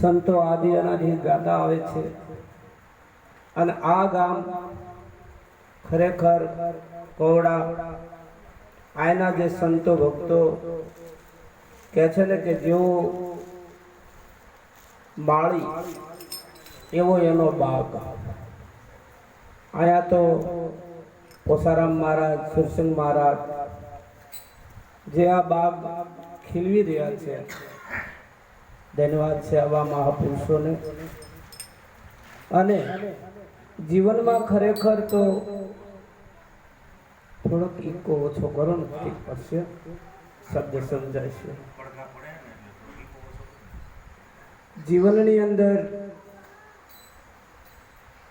સંતો આદિ અનાદિ ગાતા આવે છે. અને આ ગામ ખરેખર કોવડા આના જે સંતો ભક્તો કહે છે ને કે જેવો માળી એવો એનો બાગ અહીંયા તો પોસારામ મહારાજ, સુરસિંહ મહારાજ જે આ બાગ ખીલવી રહ્યા છે. ધન્યવાદ છે આવા મહાપુરુષોને. અને જીવનમાં ખરેખર તો થોડોક ઈકો ઓછો કરો ને, ઠીક પડશે. શબ્દ સમજાય છે. જીવનની અંદર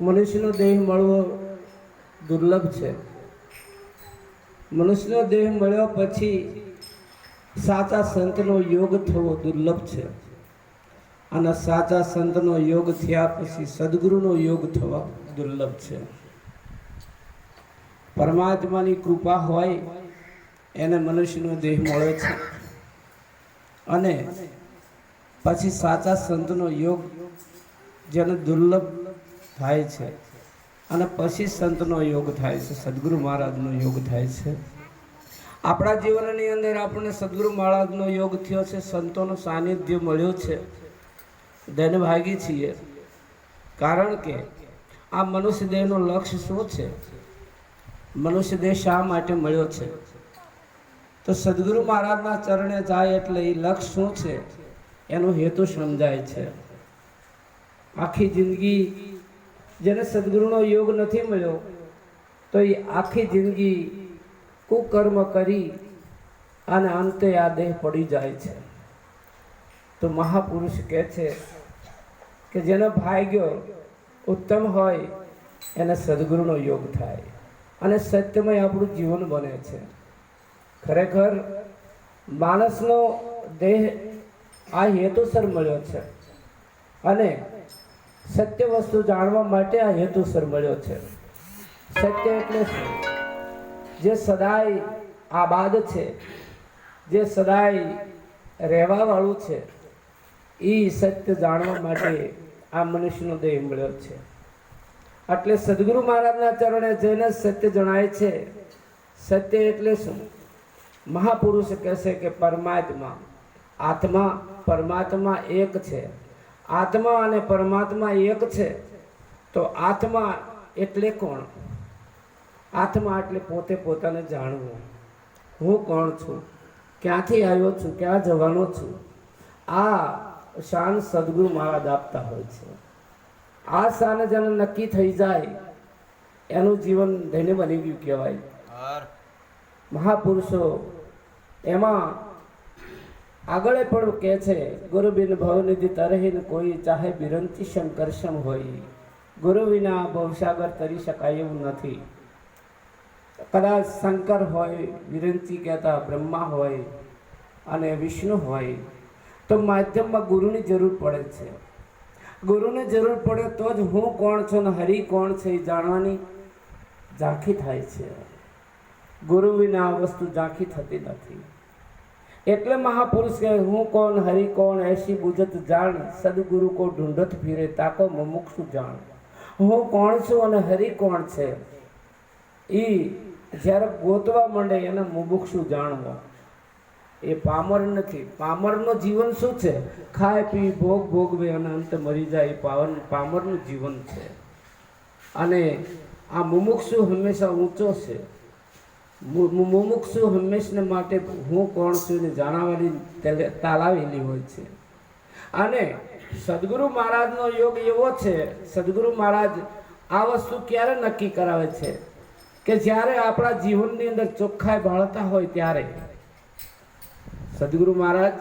મનુષ્યનો દેહ મળવો દુર્લભ છે. મનુષ્યનો દેહ મળ્યા પછી સાચા સંતનો યોગ થવો દુર્લભ છે. અને સાચા સંતનો યોગ થયા પછી સદગુરુનો યોગ થવા દુર્લભ છે. પરમાત્માની કૃપા હોય એને મનુષ્યનો દેહ મળે છે. અને પછી સાચા સંતનો યોગ જેને દુર્લભ થાય છે અને પછી સંતનો યોગ થાય છે, સદગુરુ મહારાજનો યોગ થાય છે. આપણા જીવનની અંદર આપણને સદગુરુ મહારાજનો યોગ થયો છે, સંતોનું સાનિધ્ય મળ્યું છે. ધનભાગી છીએ. કારણ કે આ મનુષ્ય દેહનું લક્ષ્ય શું છે? મનુષ્ય દેહ શા માટે મળ્યો છે? તો સદગુરુ મહારાજના ચરણે જાય એટલે એ લક્ષ્ય શું છે? એનો હેતુ સમજાય છે. આખી જિંદગી જેને સદગુરુનો યોગ નથી મળ્યો, તો એ આખી જિંદગી કુકર્મ કરી અને અંતે આ દેહ પડી જાય છે. તો મહાપુરુષ કહે છે કે જેનો ભાગ્યો ઉત્તમ હોય, એને સદગુરુનો યોગ થાય. અને સત્યમય આપણું જીવન બને છે. ખરેખર માણસનો દેહ આ હેતુસર મળ્યો છે. અને સત્ય વસ્તુ જાણવા માટે આ હેતુસર મળ્યો છે. સત્ય એટલે જે સદાય આબાદ છે, જે સદાય રહેવાવાળું છે એ સત્ય જાણવા માટે આ મનુષ્યનો દેહ મળ્યો છે. એટલે સદગુરુ મહારાજના ચરણે જઈને સત્ય જણાય છે. સત્ય એટલે શું? મહાપુરુષ કહેશે કે પરમાત્મા. આત્મા પરમાત્મા એક છે. આત્મા અને પરમાત્મા એક છે. તો આત્મા એટલે કોણ? આત્મા એટલે પોતે પોતાને જાણવું. હું કોણ છું? ક્યાંથી આવ્યો છું? ક્યાં જવાનો છું? આ શાન સદગુરુ મહારાજ આપતા હોય છે. આ શાન જેને નક્કી થઈ જાય એનું જીવન ધન્ય બની ગયું કહેવાય. મહાપુરુષો એમાં આગળ પણ કહે છે ગુરુબિન ભવનિધિ તરહીન કોઈ ચાહે બિરંતી શંકરશમ હોય. ગુરુ વિના ભવસાગર તરી શકાય એવું નથી. કદાચ શંકર હોય વિરંતી કહેતા બ્રહ્મા હોય અને વિષ્ણુ હોય તો માધ્યમમાં ગુરુની જરૂર પડે છે. ગુરુની જરૂર પડે તો જ હું કોણ છું ને હરિ કોણ છે એ જાણવાની ઝાંખી થાય છે. ગુરુ વિના આ વસ્તુ ઝાંખી થતી નથી. એટલે મહાપુરુષ કહે, હું કોણ, હરિ કોણ એસી બુજત જાણ, સદગુરુ કો ઢૂંઢત ફીરે, તાકો મુમુક્ષુ જાણ. હું કોણ છું અને હરિ કોણ છે? એ જ્યારે ગોતવા માંડે એને મુમુક્ષુ જાણવો. એ પામર નથી. પામરનું જીવન શું છે? ખાય, પી, ભોગ ભોગવે અને અંતે મરી જાય એ પાવન, પામરનું જીવન છે. અને આ મુમુક્ષુ હંમેશા ઊંચો છે. મુમુક્ષુ હંમેશને માટે હું કોણ છું ને જાણવાની તાલાવેલી હોય છે. અને સદગુરુ મહારાજનો યોગ એવો છે, સદગુરુ મહારાજ આ વસ્તુ ક્યારે નક્કી કરાવે છે? કે જ્યારે આપણા જીવનની અંદર ચોખ્ખાઈ ભાળતા હોય ત્યારે. સદગુરુ મહારાજ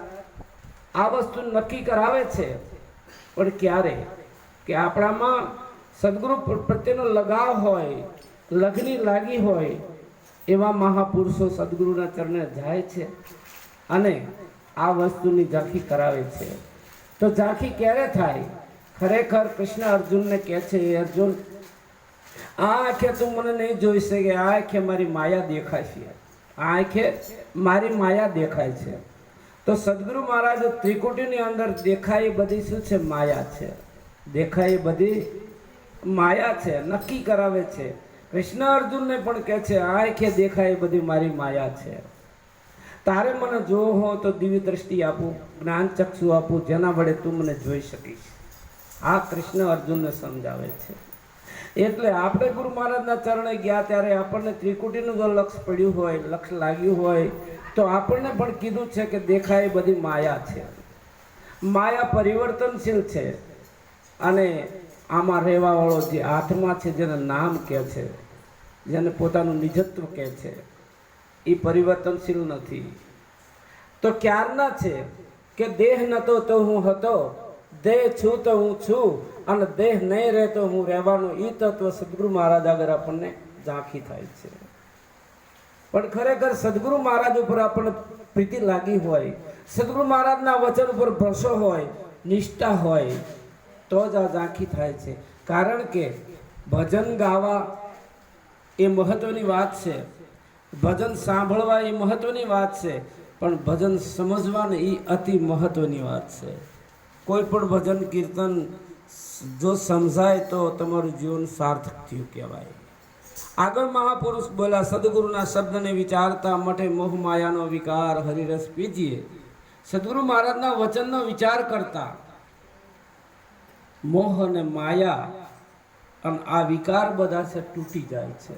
આ વસ્તુ નક્કી કરાવે છે. પણ ક્યારે? કે આપણામાં સદગુરુ પ્રત્યેનો લગાવ હોય, લગની લાગી હોય, એવા મહાપુરુષો સદગુરુના ચરણે જાય છે અને આ વસ્તુની ઝાંખી કરાવે છે. તો ઝાંખી ક્યારે થાય? ખરેખર કૃષ્ણ અર્જુનને કહે છે, "એ અર્જુન, આ આંખે તું મને નહીં જોઈ શકે, આ આંખે મારી માયા આ આંખે મારી માયા દેખાય છે. તો સદગુરુ મહારાજ ત્રિકુટીની અંદર દેખાય બધી શું છે? માયા છે. દેખાય બધી માયા છે, નક્કી કરાવે છે. કૃષ્ણ અર્જુનને પણ કહે છે આંખે દેખાય બધી મારી માયા છે. તારે મને જોવો હો તો દિવ્ય દ્રષ્ટિ આપું, જ્ઞાન ચક્ષુ આપું, જેના વડે તું મને જોઈ શકીશ. આ કૃષ્ણ અર્જુનને સમજાવે છે. એટલે આપણે ગુરુ મહારાજના ચરણે ગયા ત્યારે આપણને ત્રિકુટીનું જો લક્ષ પડ્યું હોય, લક્ષ લાગ્યું હોય, તો આપણને પણ કીધું છે કે દેખાય બધી માયા છે. માયા પરિવર્તનશીલ છે અને આમાં રહેવાવાળો જે આત્મા છે, જેને નામ કહે છે, જેને પોતાનું નિજત્વ કહે છે, એ પરિવર્તનશીલ નથી. તો ક્યારના છે કે દેહ નતો તો હું હતો દેહ છું તો હું છું અને દેહ નહીં રહેતો હું રહેવાનું એ તત્વ સદગુરુ મહારાજ આગળ આપણને ઝાંખી થાય છે. પણ ખરેખર સદગુરુ મહારાજ ઉપર આપણને પ્રીતિ લાગી હોય, સદગુરુ મહારાજના વચન ઉપર ભરોસો હોય, નિષ્ઠા હોય, તો જ આ ઝાંખી થાય છે. કારણ કે ભજન ગાવા એ મહત્વની વાત છે. ભજન સાંભળવા એ મહત્વની વાત છે. પણ ભજન સમજવાને એ અતિ મહત્વની વાત છે. કોઈ પણ ભજન, કીર્તન જો સમજાય તો તમારું જીવન સાર્થક થયું કહેવાય. આગળ મહાપુરુષ બોલા સદગુરુના શબ્દને વિચારતા મઠે મોહ માયાનો વિકાર હરિરસ પીજીએ. સદગુરુ મહારાજના વચનનો વિચાર કરતા, મોહ અને માયા અને આ વિકાર બધા છે તૂટી જાય છે.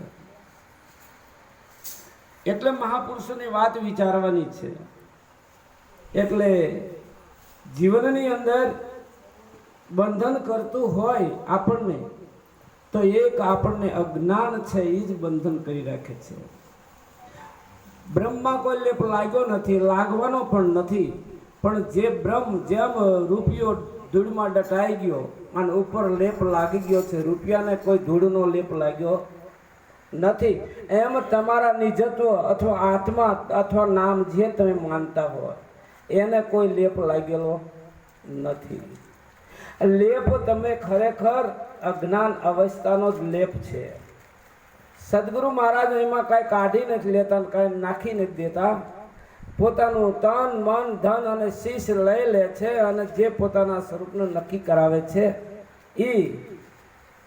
એટલે મહાપુરુષોની વાત વિચારવાની છે. એટલે જીવનની અંદર બંધન કરતું હોય આપણને, તો એક આપણને અજ્ઞાન છે એ જ બંધન કરી રાખે છે. બ્રહ્મમાં કોઈ લેપ લાગ્યો નથી, લાગવાનો પણ નથી, પણ જે બ્રહ્મ જેમ રૂપિયો ધૂળમાં ડટાઈ ગયો અને ઉપર લેપ લાગી ગયો છે, રૂપિયાને કોઈ ધૂળનો લેપ લાગ્યો નથી. એમ તમારા નિજત્વ અથવા આત્મા અથવા નામ જે તમે માનતા હોય, એને કોઈ લેપ લાગેલો નથી. લેપ તમે ખરેખર અજ્ઞાન અવસ્થાનો જ લેપ છે. સદગુરુ મહારાજ એમાં કાંઈ કાઢી નથી લેતા કાંઈ નાખી નથી દેતા. પોતાનું તન, મન, ધન અને શીશ લઈ લે છે અને જે પોતાના સ્વરૂપને નક્કી કરાવે છે એ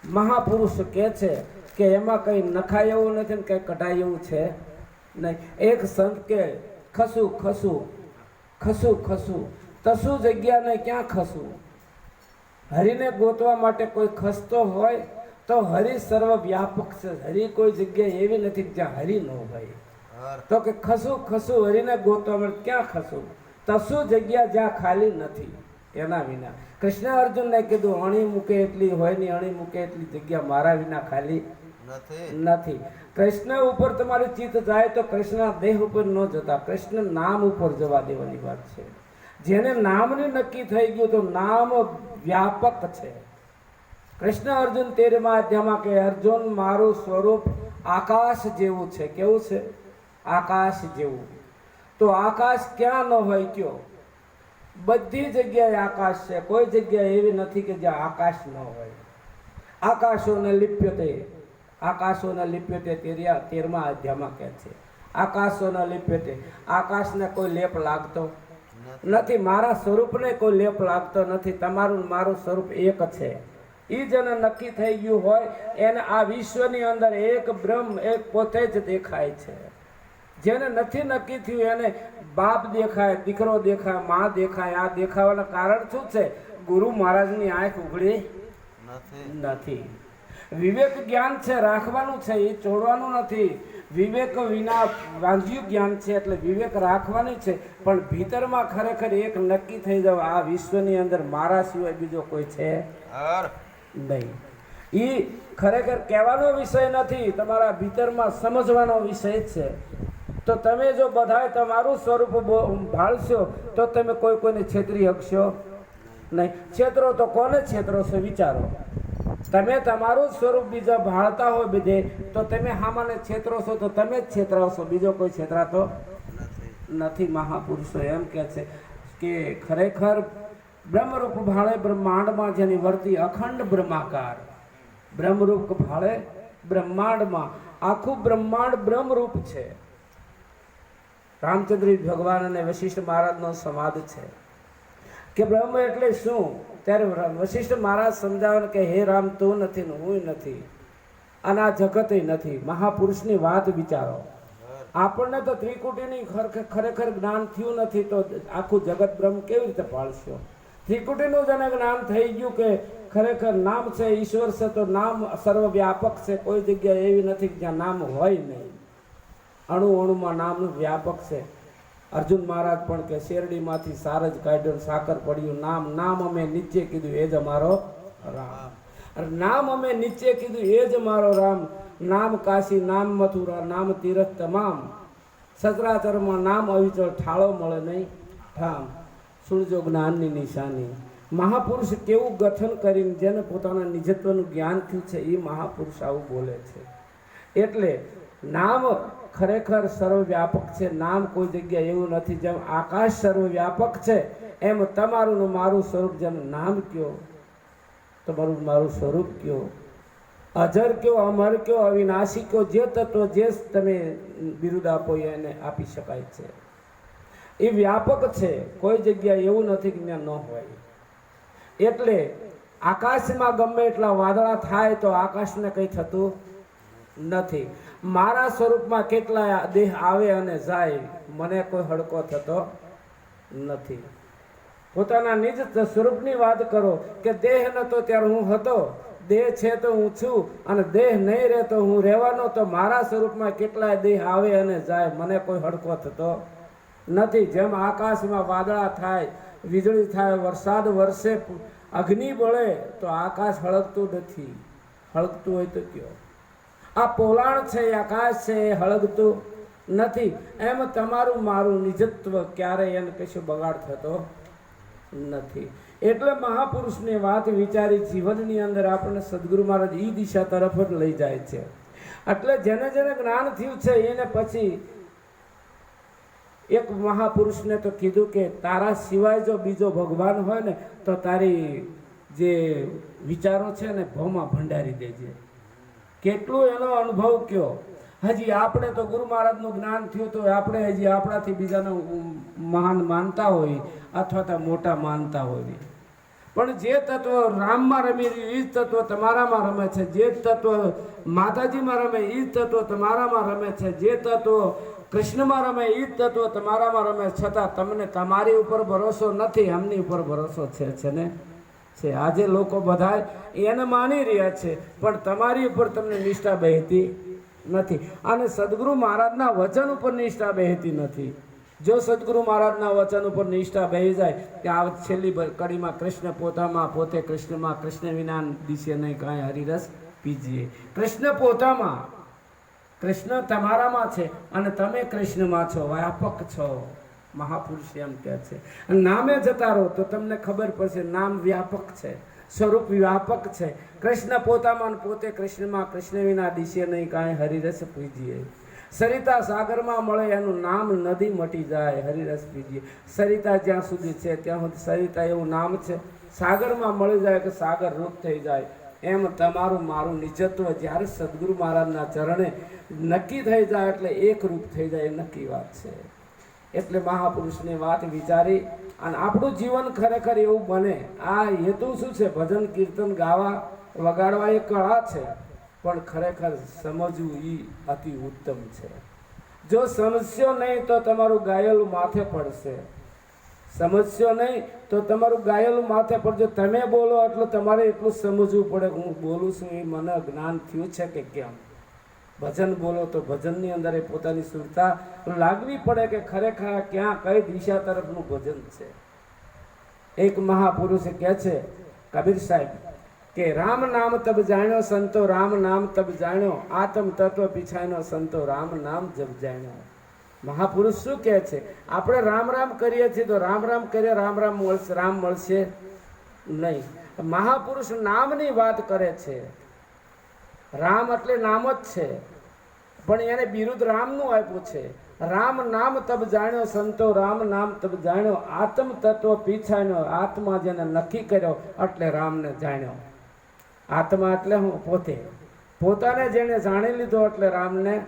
મહાપુરુષ કહે છે કે એમાં કંઈ નખાય એવું નથી ને કંઈ કઢાય એવું છે નહીં. એક સંત કે, ખસું ખસું ખસું ખસું, તસું જગ્યાને ક્યાં ખસું? હરિને ગોતવા માટે કોઈ ખસતો હોય તો હરિ સર્વ વ્યાપક છે. હરિ કોઈ જગ્યાએ એવી નથી જ્યાં હરિ ન હોય. તો કે ખસું ખસું હરિને ગોતવા માટે ક્યાં ખસું? તસું જગ્યા જ્યાં ખાલી નથી? એના વિના. કૃષ્ણ અર્જુનને કીધું અણી મૂકે એટલી હોયની અણી મૂકે એટલી જગ્યા મારા વિના ખાલી નથી. નથી. કૃષ્ણ ઉપર તમારી ચિત્ત જાય તો કૃષ્ણ દેહ ઉપર ન જતા. કૃષ્ણ નામ ઉપર જવા દેવાની વાત છે. જેને નામની નક્કી થઈ ગયું તો નામ વ્યાપક છે. કૃષ્ણ અર્જુન તેરમાં અધ્યામાં કે, અર્જુન, મારું સ્વરૂપ આકાશ જેવું છે. કેવું છે? આકાશ જેવું. તો આકાશ ક્યાં ન હોય કયો? બધી જગ્યાએ આકાશ છે. કોઈ જગ્યાએ એવી નથી કે જ્યાં આકાશ ન હોય. આકાશોને લિપ્યતે આકાશોને લિપ્યતે તેરિયા તેરમા અધ્યામાં કહે છે. આકાશોને લિપ્યતે આકાશને કોઈ લેપ લાગતો નથી મારા સ્વરૂપને કોઈ લેપ લાગતો નથી. તમારું મારું સ્વરૂપ એક છે. એ જેને નક્કી થઈ ગયું હોય એને આ વિશ્વની અંદર એક બ્રહ્મ એક પોતે જ દેખાય છે. જેને નથી નક્કી થયું એને બાપ દેખાય દીકરો દેખાયમાં દેખાય. આ દેખાવાનું કારણ શું છે? ગુરુ મહારાજની આંખ ઉઘડી નથી. નથી. વિવેક જ્ઞાન છે રાખવાનું છે એ છોડવાનું નથી. વિવેક વિના વાંધ્યું જ્ઞાન છે એટલે વિવેક રાખવાની છે પણ ભીતરમાં ખરેખર એક નક્કી થઈ જાવ આ વિશ્વની અંદર મારા સિવાય બીજો કોઈ છે નહીં. એ ખરેખર કહેવાનો વિષય નથી તમારા ભીતરમાં સમજવાનો વિષય છે. તો તમે જો બધાએ તમારું સ્વરૂપ ભાળશો તો તમે કોઈ કોઈને છેતરી શકશો નહીં. છેતરો તો કોને છેતરો છે વિચારો. તમે તમારું સ્વરૂપ બીજા ભાળતા હોય બીજે તો તમે હામાને છેતરો છો, તો તમે જ છેતરાવશો બીજો કોઈ છેતરાતો નથી. મહાપુરુષો એમ કહે છે કે ખરેખર બ્રહ્મરૂપ ભાળે બ્રહ્માંડમાં જેની વર્તી અખંડ બ્રહ્માકાર. બ્રહ્મરૂપ ભાળે બ્રહ્માંડમાં. આખું બ્રહ્માંડ બ્રહ્મરૂપ છે. રામચંદ્ર ભગવાન અને વશિષ્ઠ મહારાજનો સંવાદ છે કે બ્રહ્મ એટલે શું? ત્યારે વશિષ્ઠ મહારાજ સમજાવે કે હે રામ, તું નથી ને હું નથી. અને આ જગત નથી. મહાપુરુષની વાત વિચારો. આપણને તો ત્રિકુટીની ખરેખર જ્ઞાન થયું નથી તો આખું જગત બ્રહ્મ કેવી રીતે પાળશો? ત્રિકુટીનું જેને જ્ઞાન થઈ ગયું કે ખરેખર નામ છે ઈશ્વર છે, તો નામ સર્વવ્યાપક છે. કોઈ જગ્યા એવી નથી જ્યાં નામ હોય નહીં. અણુ અણુમાં નામનું વ્યાપક છે. અર્જુન મહારાજ પણ કે શેરડીમાંથી સારજ કાઢ્યો સાકર પડ્યું. નામ નામ અમે નીચે કીધું, એ જ અમારો રામ. નામ અમે નીચે કીધું, એ જ મારો રામ. નામ કાશી, નામ મથુરા, નામ તીરથ તમામ. સચરાચરમાં નામ અવિચળ, ઠાળો મળે નહીં. ઠામ. સુણજો જ્ઞાનની નિશાની. મહાપુરુષ કેવું ગઠન કરીને જેને પોતાના નિજત્વનું જ્ઞાન થયું છે, એ મહાપુરુષ આવું બોલે છે. એટલે નામ ખરેખર સર્વવ્યાપક છે. નામ કોઈ જગ્યાએ એવું નથી. જેમ આકાશ સર્વવ્યાપક છે, એમ તમારું મારું સ્વરૂપ જેમ નામ કયો, તમારું મારું સ્વરૂપ કયો. અજર કયો, અમર કયો, અવિનાશી કયો, જે તત્વ જે તમે બિરુદ આપો એને આપી શકાય છે. એ વ્યાપક છે. કોઈ જગ્યાએ એવું નથી કે ત્યાં ન હોય. એટલે આકાશમાં ગમે એટલા વાદળા થાય તો આકાશને કંઈ થતું નથી. મારા સ્વરૂપમાં કેટલાય દેહ આવે અને જાય, મને કોઈ હડકો થતો નથી. પોતાના નિજ સ્વરૂપની વાત કરો કે દેહ નતો ત્યારે હું હતો. દેહ છે તો હું છું અને દેહ નહીં રહેતો હું રહેવાનો, તો મારા સ્વરૂપમાં કેટલાય દેહ આવે અને જાય, મને કોઈ હડકો થતો નથી. જેમ આકાશમાં વાદળા થાય, વીજળી થાય, વરસાદ વરસે, અગ્નિ બળે, તો આકાશ હળગતું નથી. હળગતું હોય તો કયો? આ પોલાણ છે આકાશ છે, એ હળગતું નથી. એમ તમારું મારું નિજત્વ ક્યારેય એને કશું બગાડ થતો નથી. એટલે મહાપુરુષની વાત વિચારી જીવનની અંદર આપણને સદગુરુ મહારાજ એ દિશા તરફ જ લઈ જાય છે. એટલે જેને જેને જ્ઞાન થયું છે, એને પછી એક મહાપુરુષને તો કીધું કે તારા સિવાય જો બીજો ભગવાન હોય ને, તો તારી જે વિચારો છે ને, ભોમાં ભંડારી દેજે. કેટલું એનો અનુભવ કયો? હજી આપણે તો ગુરુ મહારાજનું જ્ઞાન થયું તો આપણે હજી આપણાથી બીજાને મહાન માનતા હોય અથવા તો મોટા માનતા હોય. પણ જે તત્વ રામમાં રમી રહ્યું એ જ તત્વ તમારામાં રમે છે. જે તત્વ માતાજીમાં રમે એ જ તત્વ તમારામાં રમે છે. જે તત્વ કૃષ્ણમાં રમે એ જ તત્વ તમારામાં રમે. છતાં તમને તમારી ઉપર ભરોસો નથી, એમની ઉપર ભરોસો છે છે ને? છે. આજે લોકો બધા એને માની રહ્યા છે, પણ તમારી ઉપર તમને નિષ્ઠા બેહતી નથી. અને સદગુરુ મહારાજના વચન ઉપર નિષ્ઠા બેહતી નથી. જો સદગુરુ મહારાજના વચન ઉપર નિષ્ઠા બેહી જાય, કે આ છેલ્લી કડીમાં કૃષ્ણ પોતામાં પોતે કૃષ્ણમાં કૃષ્ણ વિના દિશે નહીં, કાંઈ હરિરસ પીજીએ. કૃષ્ણ પોતામાં. કૃષ્ણ તમારામાં છે અને તમે કૃષ્ણમાં છો, વ્યાપક છો. મહાપુરુષ એમ કહે છે. નામે જતા રહો તો તમને ખબર પડશે નામ વ્યાપક છે, સ્વરૂપ વ્યાપક છે. કૃષ્ણ પોતામાં પોતે કૃષ્ણમાં, કૃષ્ણ વિના દિશે નહીં, કાંઈ હરિરસ પીજીએ. સરિતા સાગરમાં મળે, એનું નામ નદી મટી જાય, હરિરસ પીજીએ. સરિતા જ્યાં સુધી છે, ત્યાં સુધી સરિતા એવું નામ છે. સાગરમાં મળી જાય કે સાગર રૂપ થઈ જાય. એમ તમારું મારું નિજત્વ જ્યારે સદગુરુ મહારાજના ચરણે નક્કી થઈ જાય એટલે એક રૂપ થઈ જાય, એ નક્કી વાત છે. એટલે મહાપુરુષની વાત વિચારી અને આપણું જીવન ખરેખર એવું બને. આ હેતુ શું છે? ભજન, કીર્તન ગાવા વગાડવા એ કળા છે, પણ ખરેખર સમજવું એ અતિ ઉત્તમ છે. જો સમજશો નહીં તો તમારું ગાયેલું માથે પડશે. સમજશો નહીં તો તમારું ગાયેલું માથે પડશે. તમે બોલો એટલે તમારે એટલું સમજવું પડે. હું બોલું છું એ મને જ્ઞાન થયું છે કે કેમ? ભજન બોલો તો ભજનની અંદર એ પોતાની સુરતા. લાગવી પડે કે ખરેખર ક્યાં, કઈ દિશા તરફનું ભજન છે. એક મહાપુરુષ કહે છે, કબીર સાહેબ, કે રામ નામ તબ જાણ્યો સંતો, રામ નામ તબ જાણ્યો, આત્મ તત્વ પીછાયનો સંતો, રામ નામ જબ જાણ્યો. મહાપુરુષ શું કહે છે? આપણે રામ રામ કરીએ છીએ તો રામ રામ કરીએ રામ રામ મળશે રામ મળશે નહીં. મહાપુરુષ નામની વાત કરે છે. રામ એટલે નામ જ છે. પણ એને બિરુદ રામનું આપ્યું છે. રામ નામ તબ જાણ્યો સંતો, રામ નામ તબ જાણ્યો આત્મ તત્વ પીછાણ્યો. આત્મા જેને નક્કી કર્યો એટલે રામને જાણ્યો. આત્મા એટલે હું? પોતે. પોતાને જેને જાણી લીધો એટલે રામને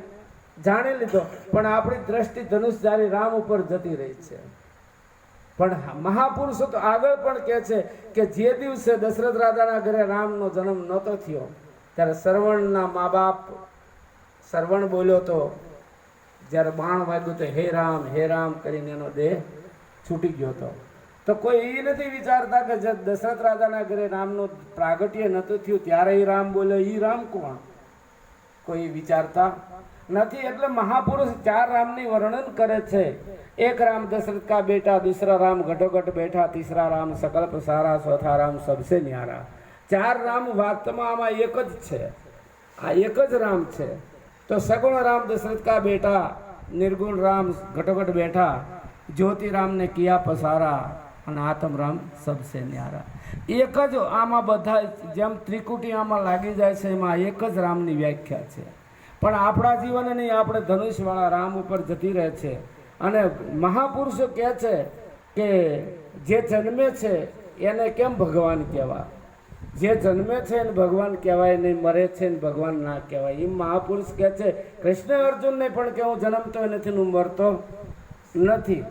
જાણી લીધો. પણ આપણી દ્રષ્ટિ ધનુષધારી રામ ઉપર જતી રહી છે. પણ મહાપુરુષો તો આગળ પણ કહે છે કે જે દિવસે દશરથ રાજાના ઘરે રામનો જન્મ નહોતો થયો ત્યારે શ્રવણના મા બાપ શ્રવણ બોલ્યો તો, જ્યારે બાણ વાગ્યું તો હે રામ હે રામ કરીને એનો દેહ છૂટી ગયો હતો. તો કોઈ એ નથી વિચારતા કે જે દશરથ રાજાના ઘરે રામનું પ્રાગટ્ય નહોતું થયું, ત્યારે એ રામ બોલે એ રામ કોણ? કોઈ વિચારતા નથી. એટલે મહાપુરુષ ચાર રામની વર્ણન કરે છે. એક રામ દશરથ કા બેટા, દૂસરા રામ ઘટોઘટ બેઠા, તીસરા રામ સકલ્પ સારા, ચોથા રામ સબસે ન્યારા. ચાર રામ વાસ્તવમાં આમાં એક જ છે. આ એક જ રામ છે. તો સગુણ રામ દશરથ કા બેટા, નિર્ગુણ રામ ઘટોઘટ બેઠા જ્યોતિ રામને કિયા પસારા અને આતમ રામ સબસે ન્યારા. એક જ આમાં બધા જેમ ત્રિકુટી આમાં લાગી જાય છે, એમાં એક જ રામની વ્યાખ્યા છે. પણ આપણા જીવન નહીં આપણે ધનુષવાળા રામ ઉપર જતી રહે છે. અને મહાપુરુષો કહે છે કે જે જન્મે છે, એને કેમ ભગવાન કહેવા જે જન્મે છે એને ભગવાન કહેવાય નહીં, મરે છે ને ભગવાન ના કહેવાય. એમ મહાપુરુષ કહે છે, કૃષ્ણ અર્જુનને પણ કે હું જન્મતો નથી હું મરતો નથી.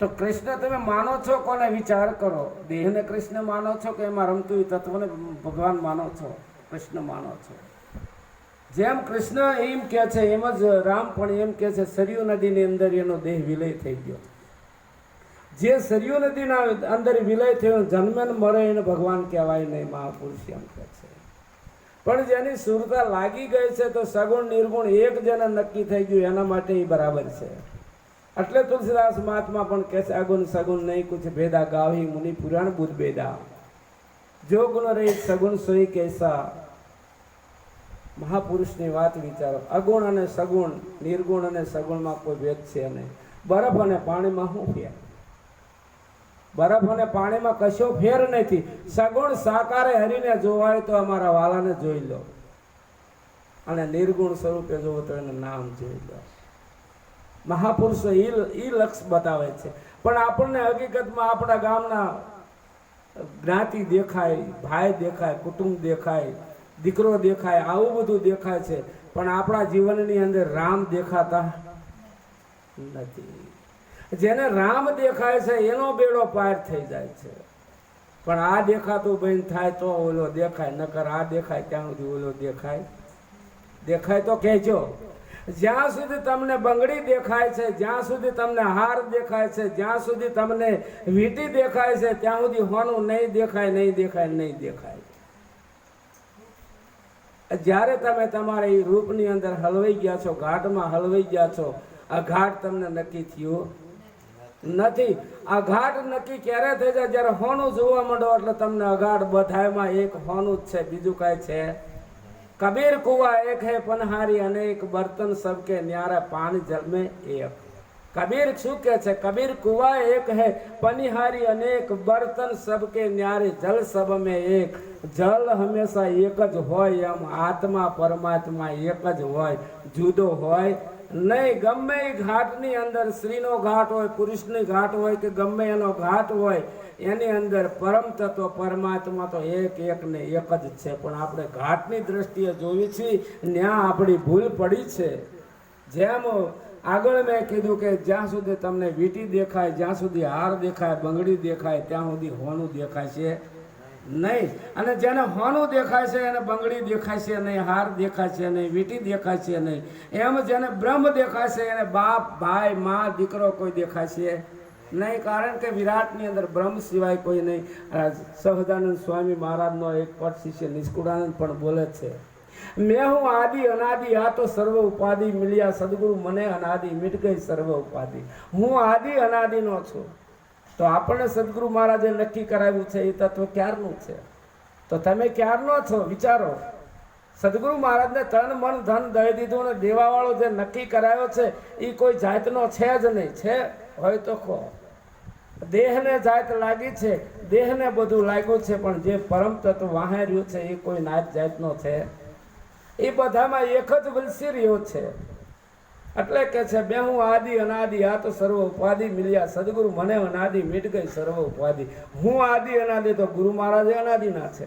તો કૃષ્ણ તમે માનો છો કોને? વિચાર કરો. દેહને કૃષ્ણ માનો છો કે એમાં રમતું એ તત્વને ભગવાન માનો છો? કૃષ્ણ માનો છો. જેમ કૃષ્ણ એમ કહે છે, એમ જ રામ પણ એમ કહે છે, સરયુ નદીની અંદર એનો દેહ વિલય થઈ ગયો. જે સરયુ નદીના અંદર વિલય થયો જન્મે મરે એને ભગવાન કહેવાય નહીં, મહાપુરુષ એમ કહે છે. પણ જેની સુરતા લાગી ગઈ છે, તો સગુણ નિર્ગુણ એક જેને નક્કી થઈ ગયું, એના માટે એ બરાબર છે. એટલે તુલસીદાસ મહાત્મા પણ કહે છે, અગુણ સગુણ નહીં, કુછ ભેદા ગાવી મુનિ પુરાણ બુદ્ધ ભેદા. જો ગુણ રહી સગુણ સોઈ કેસા મહાપુરુષની વાત વિચારો. અગુણ અને સગુણ, નિર્ગુણ અને સગુણમાં કોઈ ભેદ છે નહીં. બરફ અને પાણીમાં શું ફેર? બરફ અને પાણીમાં કશો ફેર નથી. સગુણ સાકારે હરીને જોવાય તો અમારા વાલાને જોઈ લો. અને નિર્ગુણ સ્વરૂપે જોવો તો એનું નામ જોઈ લો. મહાપુરુષો એ એ લક્ષ બતાવે છે. પણ આપણને હકીકતમાં આપણા ગામના જ્ઞાતિ દેખાય, ભાઈ દેખાય, કુટુંબ દેખાય, દીકરો દેખાય, આવું બધું દેખાય છે. પણ આપણા જીવનની અંદર રામ દેખાતા નથી. જેને રામ દેખાય છે, એનો બેડો પાર થઈ જાય છે. પણ આ દેખાતું બહેન થાય તો ઓલો દેખાય, નકર આ દેખાય ત્યાં સુધી ઓલો દેખાય. દેખાય તો કહેજો. જ્યાં સુધી તમને બંગડી દેખાય છે, જ્યાં સુધી તમને હાર દેખાય છે, જ્યાં સુધી તમને વીંટી દેખાય છે, ત્યાં સુધી હોનું નહીં દેખાય નહીં દેખાય નહીં દેખાય. જ્યારે તમે તમારા એ રૂપની અંદર હલવાઈ ગયા છો, ઘાટમાં હલવાઈ ગયા છો, આ ઘાટ તમને નક્કી થયો. નથી. આ નક્કી ક્યારે થઈ જાય? જ્યારે હોનું જોવા માંડો એટલે તમને અઘાટ બધાયમાં એક હોનું જ છે. બીજું કાંઈ છે? કબીર કુવા એક હે પનહારી, અનેક બર્તન સબકે ન્યારા પાણી જલમે એક. કબીર શું કે છે? કબીર કુવા એક હે પનિહારી, અનેક બર્તન સબકે ન્યારે જલ સબ મે એક. જલ હંમેશા એક જ હોય એમ આત્મા પરમાત્મા એક જ હોય. જુદો હોય નહીં, ગમે એ ઘાટની અંદર સ્ત્રીનો ઘાટ હોય, પુરુષની ઘાટ હોય કે ગમે એનો ઘાટ હોય, એની અંદર પરમ તત્વ પરમાત્મા તો એક એક ને એક જ છે. પણ આપણે ઘાટની દ્રષ્ટિએ જોઈ છીએ ત્યાં આપણી ભૂલ પડી છે. જેમ આગળ મેં કીધું કે જ્યાં સુધી તમને વીંટી દેખાય, જ્યાં સુધી હાર દેખાય, બંગડી દેખાય, ત્યાં સુધી હોનું દેખાય છે. નહીં. અને જેને હોનું દેખાય છે, એને બંગડી દેખાય છે નહીં, હાર દેખાય છે નહીં, વીટી દેખાય છે નહીં. એમ જેને બ્રહ્મ દેખાય છે, એને બાપ, ભાઈ, મા, દીકરો કોઈ દેખાય છે નહીં. કારણ કે વિરાટની અંદર બ્રહ્મ સિવાય કોઈ નહીં. સહજાનંદ સ્વામી મહારાજનો એક પટ શિષ્ય નિષ્કુળાનંદ પણ બોલે છે, મેં હું આદિ અનાદિ, આ તો સર્વ ઉપાધિ, મિલ્યા સદગુરુ મને અનાદિ, મીટ ગઈ સર્વ ઉપાધિ. હું આદિ અનાદિનો છું. તો આપણને સદગુરુ મહારાજે નક્કી કરાવ્યું છે, એ તત્વ ક્યારનું છે? તો તમે ક્યારનો છો? વિચારો. સદગુરુ મહારાજને તન, મન, ધન દઈ દીધું અને દેવાવાળો જે નક્કી કરાયો છે, એ કોઈ જાતનો છે જ નહીં. છે? હોય તો કહો. દેહને જાત લાગી છે, દેહને બધું લાગ્યું છે, પણ જે પરમ તત્વ વાહે રહ્યું છે, એ કોઈ નાત જાતનો છે. એ બધામાં એક જ વલસી રહ્યો છે. એટલે કે છે, બે હું આદિ અનાદિ આ તો સર્વ ઉપાધિ મિલ્યા. સદગુરુ મને અનાદિ મીટ ગઈ સર્વ ઉપાધિ. હું આદિ અનાદિ તો ગુરુ મહારાજ અનાદિના છે.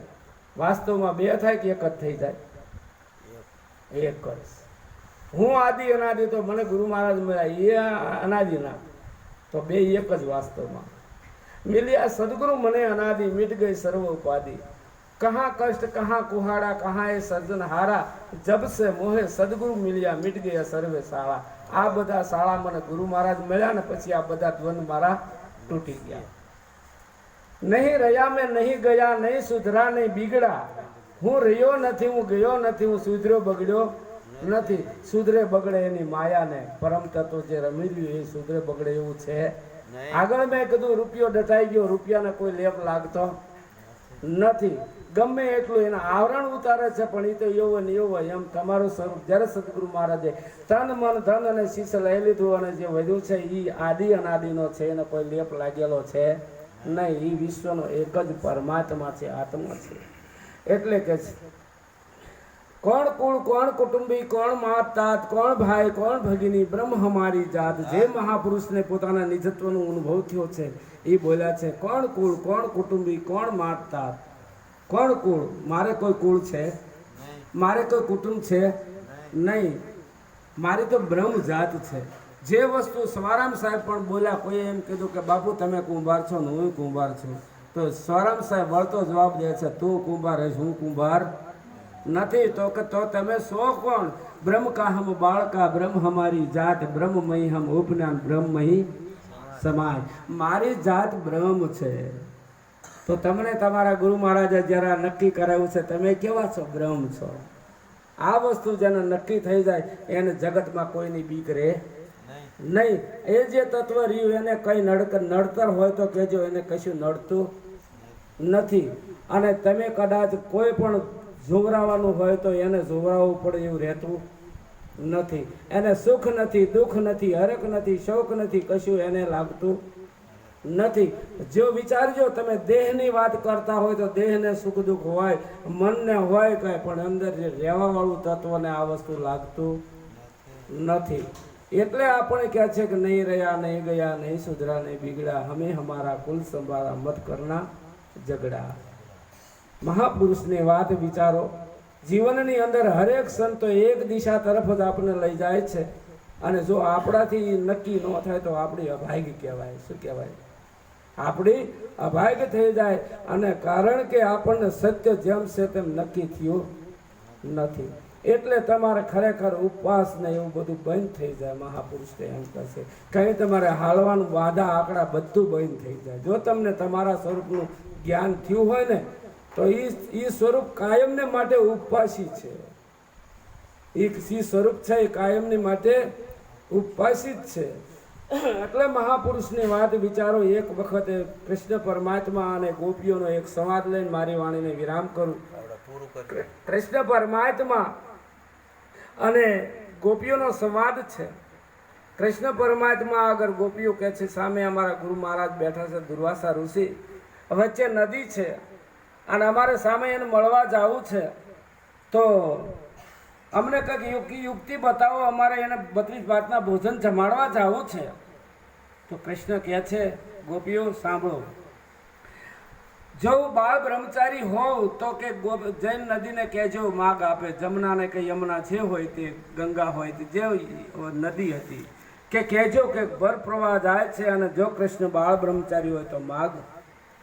વાસ્તવમાં બે થાય કે એક જ થઈ જાય? એક જ. હું આદિ અનાદિ તો મને ગુરુ મહારાજ મળ્યા, એ અનાદિના. તો બે એક જ વાસ્તવમાં. મિલ્યા, સદગુરુ મને અનાદિ મીટ ગઈ સર્વ ઉપાધિ. કહા કષ્ટ કહા કુહાડા કહા એ સર્જન હારા જબસે મોહે સદગુરુ મિલ્યા મિટ ગયા સર્વે શાળા આ બધા શાળા મને ગુરુ મહારાજ મળ્યા ને પછી આ બધા દ્વંદ મારા તૂટી ગયા નહીં રહ્યા મેં નહીં ગયા નહીં સુધરા નહીં બિગડા હું રહ્યો નથી હું ગયો નથી હું સુધર્યો બગડ્યો નથી સુધરે બગડે એની માયાને પરમ તત્વ જે રમી રમેલ્યું એ સુધરે બગડે એવું છે। આગળ મેં કીધું રૂપિયો ડટાઈ ગયો રૂપિયાને કોઈ લેપ લાગતો નથી. ગમે એટલું એના આવરણ ઉતારે છે, પણ એ તો એવો ને એવો એમ તમારું સ્વરૂપ. જ્યારે સદગુરુ મહારાજે તન મન, ધન અને શીશ લઈ લીધું અને જે વધ્યું છે એ આદિ અનાદિનો છે, એને કોઈ લેપ લાગેલો છે નહીં. એ વિશ્વનો એક જ પરમાત્મા છે, આત્મા છે. એટલે કે કોણ કુળ, કોણ કુટુંબી, કોણ માત કોણ ભાઈ, કોણ ભગિની, બ્રહ્મ હમારી જાત. જે મહાપુરુષને પોતાના નિજત્વનો અનુભવ થયો છે એ બોલ્યા છે, કોણ કુળ, કોણ કુટુંબી, કોણ માત તાત? કોણ કુળ? મારે કોઈ કુળ છે? મારે કોઈ કુટુંબ છે? નહીં. મારી તો બ્રહ્મ જાત છે. જે વસ્તુ સ્વારામ સાહેબ પણ બોલ્યા કોઈએ એમ કીધું કે બાપુ તમે કુંભાર છો ને હું કુંભાર છું. તો સ્વરામ સાહેબ વળતો જવાબ દે છે તું કુંભાર હશ હું કુંભાર નથી. તો કે તો તમે સો કોણ? બ્રહ્મ કાહમ બાળકા બ્રહ્મ હમારી જાત બ્રહ્મમહી હમ ઉપનામ બ્રહ્મહી સમાજ મારી જાત બ્રહ્મ છે. તો તમને તમારા ગુરુ મહારાજે જરા નક્કી કરાવ્યું છે, તમે કેવા છો? બ્રહ્મ છો. આ વસ્તુ જેને નક્કી થઈ જાય, એને જગતમાં કોઈની બીક રહે નહીં. એ જે તત્વ રહ્યું, એને કઈ નડક, નડતર હોય તો કહેજો, એને કશું નડતું નથી. અને તમે કદાચ કોઈ પણ જોવરાવાનું હોય તો એને જોવરાવવું પડે એવું રહેતું નથી. એને સુખ નથી, દુઃખ નથી હરક નથી, શોક નથી, કશું એને લાગતું નથી. જો વિચારજો, તમે દેહની વાત કરતા હોય તો દેહને સુખ દુઃખ હોય, મનને હોય કંઈ, પણ અંદર જે રહેવાવાળું તત્વને આ વસ્તુ લાગતું નથી. એટલે આપણે કહે છે કે નહીં રહ્યા, નહીં ગયા, નહીં સુધરા, નહીં બીગડા હમે હમારા કુલ સંભાળા મત કરના ઝઘડા. મહાપુરુષની વાત વિચારો. જીવનની અંદર હરેક સંતો એક દિશા તરફ જ આપણને લઈ જાય છે. અને જો આપણાથી નક્કી ન થાય તો આપણી અભાગી કહેવાય. શું કહેવાય? આપણી અભાગ થઈ જાય. અને કારણ કે આપણને સત્ય જેમ છે તેમ નક્કી થયું નથી. એટલે તમારે ખરેખર ઉપવાસ ને એવું બધું બંધ થઈ જાય. મહાપુરુષ એમ કહેશે કંઈ તમારે હાલવાનું વાદા, આંકડા બધું બંધ થઈ જાય. જો તમને તમારા સ્વરૂપનું જ્ઞાન થયું હોય ને, તો એ સ્વરૂપ કાયમને માટે ઉપવાસી છે. એ સ્વરૂપ છે એ કાયમની માટે ઉપવાસી જ છે. એટલે મહાપુરુષની વાત વિચારો એક વખતે કૃષ્ણ પરમાત્મા અને ગોપીઓનો એક સંવાદ લઈને મારી વાણીને વિરામ કરું. કૃષ્ણ પરમાત્મા અને ગોપીઓનો સંવાદ છે. કૃષ્ણ પરમાત્મા આગળ ગોપીઓ કહે છે સામે અમારા ગુરુ મહારાજ બેઠા છે દુર્વાસા ઋષિ વચ્ચે નદી છે અને અમારે સામે એને મળવા જવું છે. તો અમને કંઈક યુક્તિ યુક્તિ બતાવો, અમારે એને બત્રીસ ભાતના ભોજન જમાડવા જવું છે. તો કૃષ્ણ કહે છે, ગોપીઓ, સાંભળો. જો બાળ બ્રહ્મચારી હોઉં તો કે જૈન નદીને કહેજો, માગ આપે. જમનાને કે યમુના જે હોય તે, ગંગા હોય તે, જે નદી હતી. કે કહેજો કે ભર પ્રવાહ જાય છે અને જો કૃષ્ણ બાળ બ્રહ્મચારી હોય તો માગ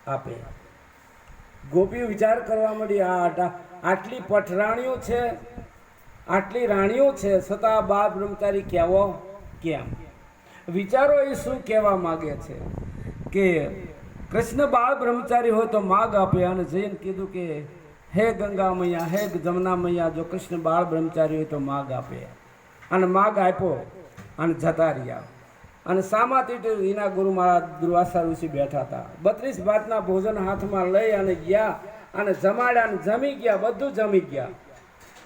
આપે. ગોપીઓ વિચાર કરવા માંડી, આ આટલી પઠરાણીઓ છે. આટલી રાણીઓ છે, છતાં બાળ બ્રહ્મચારી કહેવો કેમ? વિચારો એ શું કહેવા માગે છે કે કૃષ્ણ બાળ બ્રહ્મચારી હોય તો માગ આપે અને જૈન કીધું કે હે ગંગા મૈયા હે જમના મૈયા જો કૃષ્ણ બાળ બ્રહ્મચારી હોય તો માગ આપે. અને માગ આપ્યો અને જતા રહ્યા. અને સામાથી એના ગુરુ મહારાજ દુર્વાસા ઋષિ બેઠા હતા. બત્રીસ ભાતના ભોજન હાથમાં લઈ અને ગયા અને જમાડ્યા અને જમી ગયા, બધું જમી ગયા.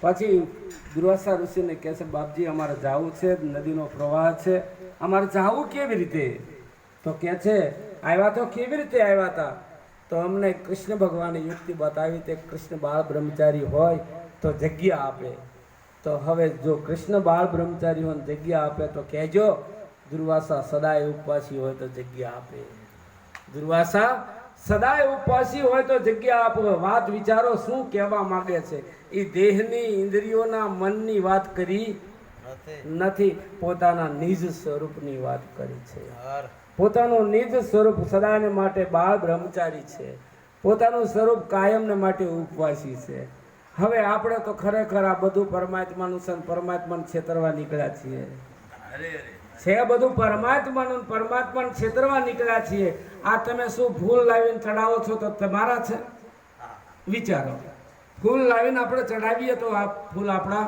પછી દુર્વાસા ઋષિને કહે છે, બાપજી, અમારે જવું છે, નદીનો પ્રવાહ છે. અમારે જાવું કેવી રીતે? તો કહે છે, આવ્યા તો કેવી રીતે આવ્યા હતા તો અમને કૃષ્ણ ભગવાને યુક્તિ બતાવી તે કૃષ્ણ બાળ બ્રહ્મચારી હોય તો જગ્યા આપે. તો હવે જો કૃષ્ણ બાળ બ્રહ્મચારી હોય જગ્યા આપે તો કહેજો, દુર્વાસા સદાય ઉપવાસી હોય તો જગ્યા આપે. દુર્વાસા સદાય ઉપવાસી હોય તો જગ્યા આપો. વાત વિચારો, શું કહેવા માંગે છે? એ દેહની ઇન્દ્રિયોના મનની વાત કરી નથી. પોતાના નિજ સ્વરૂપની વાત કરી છે. પોતાનું નિજ સ્વરૂપ સદાને માટે બાળ બ્રહ્મચારી છે. પોતાનું સ્વરૂપ કાયમને માટે ઉપવાસી છે. હવે આપણે તો ખરેખર આ બધું પરમાત્માનું છે પરમાત્માને છેતરવા નીકળ્યા છીએ. છે બધું પરમાત્માનું પરમાત્માને છેતરવા નીકળ્યા છીએ. આ તમે શું ભૂલ લાવીને ચડાવો છો તો તમારા છે? વિચારો. ફૂલ લાવીને આપણે ચડાવીએ તો આ ફૂલ આપણા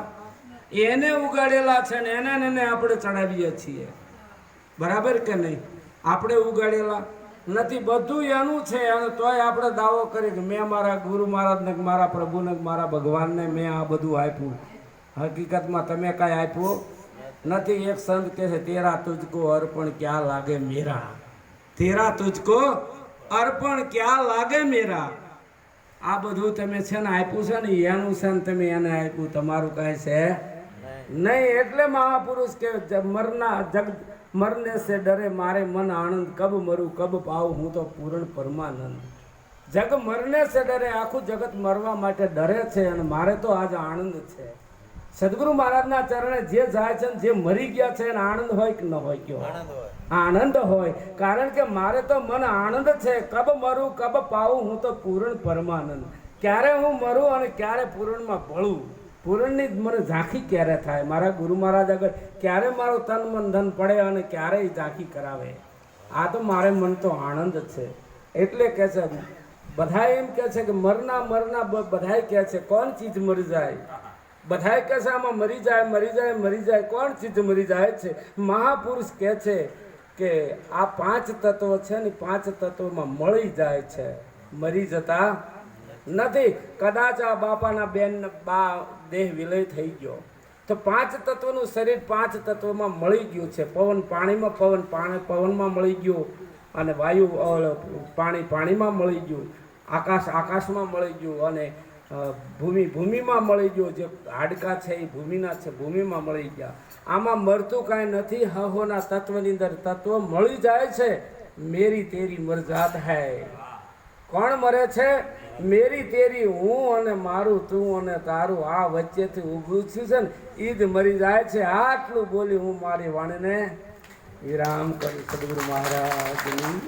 એને ઉગાડેલા છે ને એને એને આપણે ચડાવીએ છીએ. બરાબર કે નહીં? આપણે ઉગાડેલા નથી, બધું એનું છે અને તોય આપણે દાવો કરીએ કે મેં મારા ગુરુ મહારાજને મારા પ્રભુને મારા ભગવાનને મેં આ બધું આપ્યું. હકીકતમાં તમે કાંઈ આપ્યું નથી? એક સંત કહે છે, તેરા તુજકો અર્પણ ક્યાં લાગે મેરા? તેરા તુજકો અર્પણ ક્યાં લાગે મેરા? આ બધું તમે છે ને આપ્યું છે ને એનું છે ને તમે એને આપ્યું. તમારું કાંઈ છે નહીં. એટલે મહાપુરુષ કે મરના જગ મરને સે ડરે મારે મન આનંદ કબ મરું કબ પાઉં હું તો પૂરણ પરમાનંદ. જગ મરને સે ડરે આખું જગત મરવા માટે ડરે છે અને મારે તો આજ આનંદ છે. સદગુરુ મહારાજના ચરણે જે જાય છે ને જે મરી ગયા છે એને આનંદ હોય કે ન હોય કયો? આનંદ હોય. આનંદ હોય. કારણ કે મારે તો મન આનંદ છે. કબ મરું, કબ પાવું, હું તો પૂરણ પરમાનંદ. ક્યારે હું મરું અને ક્યારે પૂરણમાં ભળું? પૂરણની મને ઝાંખી ક્યારે થાય? મારા ગુરુ મહારાજ આગળ ક્યારે મારું તન મન ધન પડે અને ક્યારે ઝાંખી કરાવે? આ તો મારે મન તો આનંદ છે. એટલે કહે છે બધા એમ કહે છે કે મરના મરના બધાય કહે છે, કોણ ચીજ મરી જાય? બધાય કહે છે, આમાં મરી જાય મરી જાય મરી જાય. કોણ ચીજ મરી જાય છે? મહાપુરુષ કહે છે કે આ પાંચ તત્વો છે ને પાંચ તત્વોમાં મળી જાય છે. મરી જતા નથી. કદાચ આ બાપાના બેન બા દેહ વિલય થઈ ગયો. તો પાંચ તત્વનું શરીર પાંચ તત્વમાં મળી ગયું છે. પવન પાણીમાં પવન, પાણી પવનમાં મળી ગયું અને વાયુ પાણી પાણીમાં મળી ગયું. આકાશ આકાશમાં મળી ગયું અને ભૂમિ ભૂમિમાં મળી ગયું. જે હાડકા છે એ ભૂમિના છે, ભૂમિમાં મળી ગયા. આમાં મરતું કાંઈ નથી. હહોના તત્વની અંદર તત્વ મળી જાય છે. મેરી તેરી મરજાત હૈ. કોણ મરે છે? મેરી તેરી હું અને મારું તું અને તારું આ વચ્ચેથી ઊભું છું છે ને ઈદ મરી જાય છે. આટલું બોલી હું મારી વાણીને વિરામ કરું સદગુરુ મહારાજની.